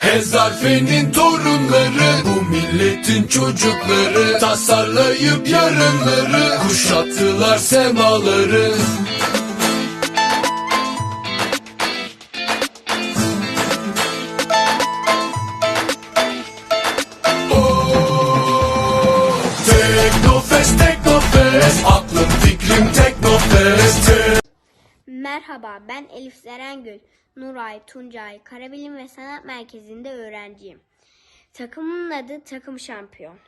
Hezarfenin torunları Bu milletin çocukları Tasarlayıp yarınları Kuşattılar semaları. Teknofest, Teknofest Aklım fikrim Teknofest. Te- Merhaba, ben Elif Zerengül. Nuray Tuncay Karabilim ve Sanat Merkezi'nde öğrenciyim. Takımın adı Takım Şampiyon.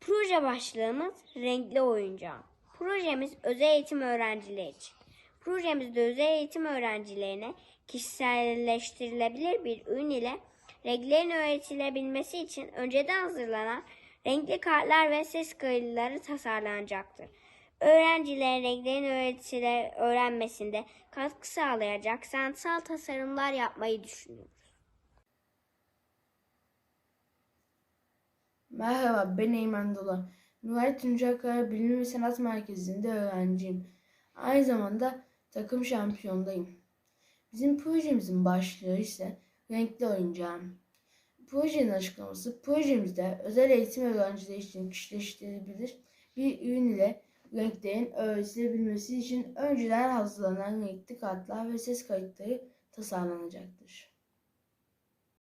Proje başlığımız Renkli Oyuncağım. Projemiz özel eğitim öğrencileri için. Projemizde özel eğitim öğrencilerine kişiselleştirilebilir bir ürün ile renklerin öğretilebilmesi için önceden hazırlanan renkli kartlar ve ses kayıtları tasarlanacaktır. Öğrencilerin renklerin öğretile, öğrenmesinde katkı sağlayacak sanatsal tasarımlar yapmayı düşünüyoruz. Merhaba, ben Eymen Dola. Nuray Tuncay Kaya Bilim ve Sanat Merkezi'nde öğrenciyim. Aynı zamanda takım şampiyondayım. Bizim projemizin başlığı ise Renkli Oyuncağım. Projenin açıklaması, projemizde özel eğitim öğrencileri için kişileştirilebilir bir ürün ile renklerin öğretilebilmesi için önceden hazırlanan kartlar ve ses kayıtları tasarlanacaktır.